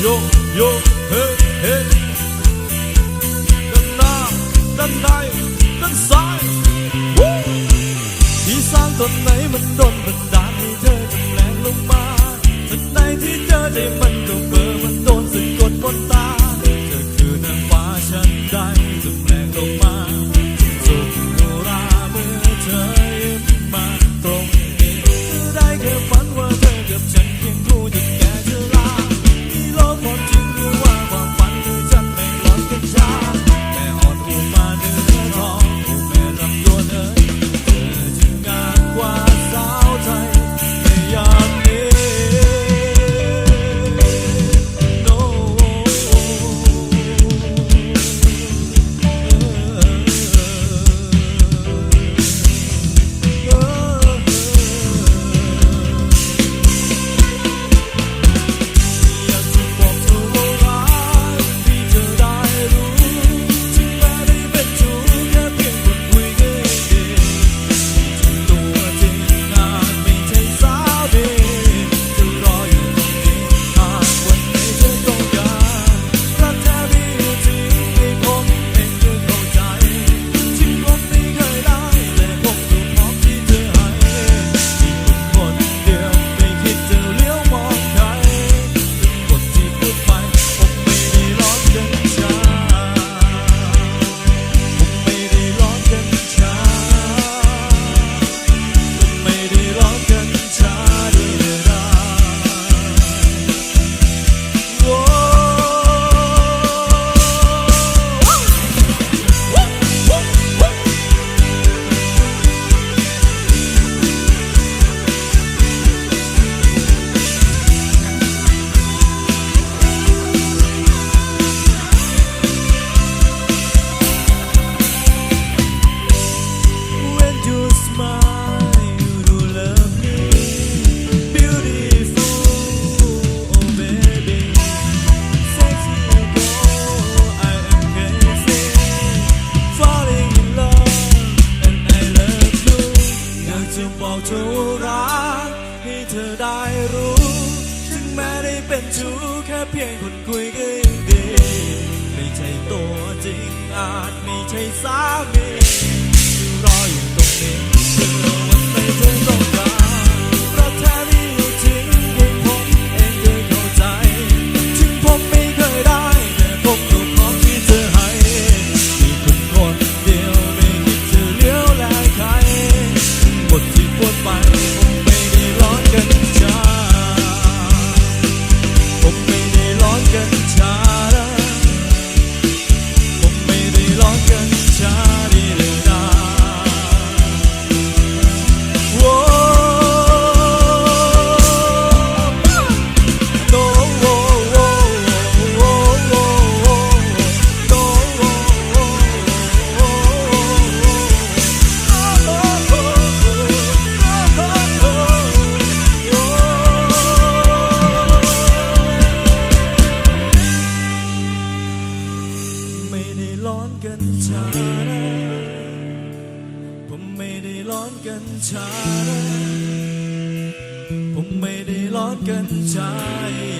โยโยเฮ้เฮ้ด้านหน้าด้านในด้านซ้ายที่สร้างตนไหนมันโดนบันดาลให้เธอจำแรงลงมาจากไหนที่เธอได้ ชู้รักให้เธอได้รู้ ถึงแม้ได้เป็นชู้แค่เพียงคนคุยก็ยังดี ไม่ใช่ตัวจริงอาจไม่ใช่สามี ชานะผมไม่ได้ร้อนกันชานะผมไม่ได้ร้อนกันชาย